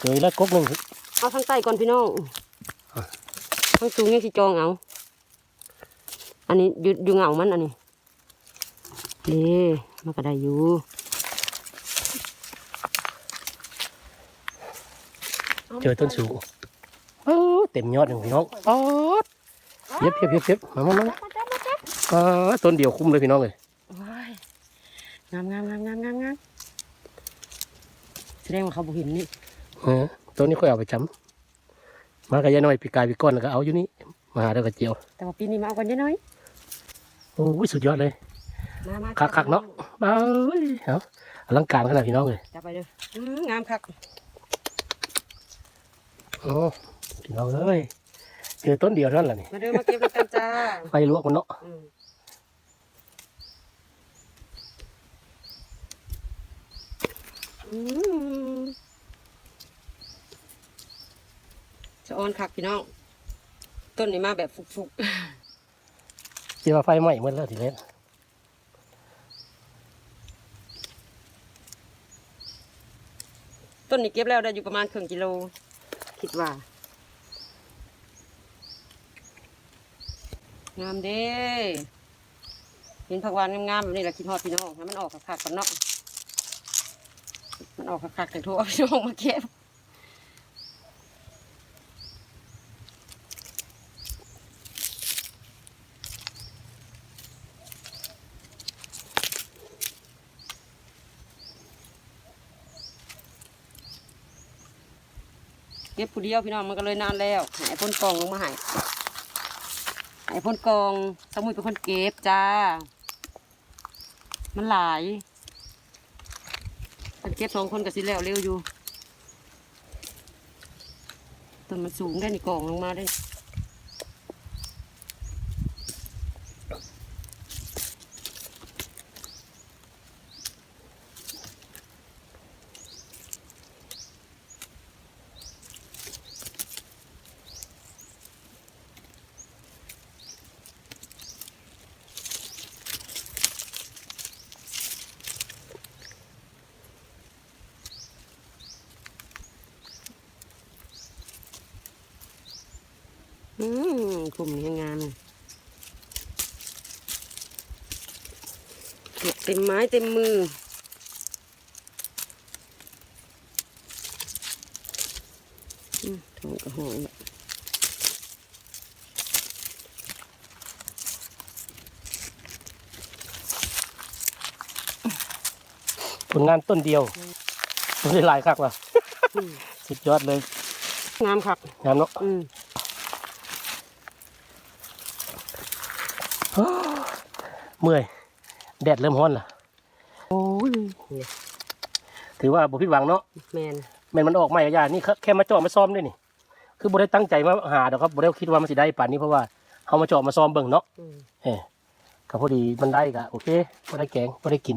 เกยแล้วกกหนึ่งเอาทางใต้ก่อนพี่น้องทางสูงยังสิจองเอา อันนี้อยู่อยู่เหงามันอันนี้นี่มันก็ได้อยู่เจอต้นสูงเออเต็มยอดหนึ่งพี่น้องอ๋อเย็บเย็บเย็บเย็บมามามามาอ๋อต้นเดียวคุ้มเลยพี่น้องเลยว้ายงามงามงามงามงามงามแสดงว่าเขาบุหินนี่ เออต้นนี้ค่อยเอาไปจำมากับยายน้อยปีกายปีก้อนแล้วก็เอาอยู่นี่มาหาเด้วกระเจียว แต่ว่าปีนี้มาเอากันเยอะน้อยโอ้ยสุดยอดเลยมามาคักคักๆเนาะบ้าเอ้ยเอาอลังการขนาดพี่น้องเลยจับไปเด้ออื้องามคักโอ้พี่น้องเอ้ยเจอต้นเดียวเท่านั้นแหละนี่มาเด้อมาเก็บด้วยกันจ้าไฟลวกมันเนาะอืม อืมจะออนคักพี่น้อง ต้นนี้มาแบบฟุกเจอว่าไฟไหม้หมดแล้วทีเนี้ยๆต้นนี้เก็บแล้วได้อยู่ประมาณครึ่งกิโล คิดว่า งามเด้เห็นผักหวานงามๆแบบนี้แหละคิดฮอดพี่น้องให้มันออกคักๆกันเนาะมันออกคักๆแต่ทั่วพี่น้องมาเก็บ ก็บผู้เดียวพี่น้องมันก็เลยนานแล้วใหายพ่นกองลงมาใหายหายพ่นกองสมุยเป็นคนเก็บจ้า มันหลายมันเก็บสองคนกับสิแล้วเร็วอยู่ต้นมันสูงได้นี่กองลงมาได้ อื มกลุ่มนี้งามเลยเก็บเต็มไม้เต็มมืออืมทองกระหอยผลงานต้นเดียวไม่ได้หลายคักว่ะอืมสุดยอดเลย งามครับงามเนาะ อืม เมื่อย แดดเริ่มร้อนล่ะโอ้ยถือว่าบุพิดหวังเนาะแมนแม่นมันออกใหม่กะยานี่แค่มาเจาะมาซ้อมด้วยนี่ คือบ่ได้ตั้งใจมาหาดอกครับบ่ได้คิดว่ามันสิได้ป่านนี้เพราะว่าเฮามาเจาะมาซ้อมเบิ่งเนาะอืมเออก็พอดีมันได้ก็โอเคบ่ได้แกงบ่ได้กิน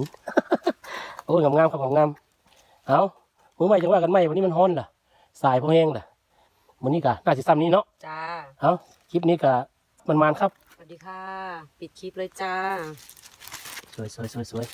โอ้ยงามๆครับงามๆเอามื้อใหม่จังว่ากันใหม่วันนี้มันร้อนล่ะ สายพอแห้งล่ะมื้อนี้ก็น่าสิซ้ำนี้เนาะจ้าเอาคลิปนี้ก็มันๆครับส วัสดีค่ะ ปิดคลิปเลยจ้า สวยสวยสวยสวย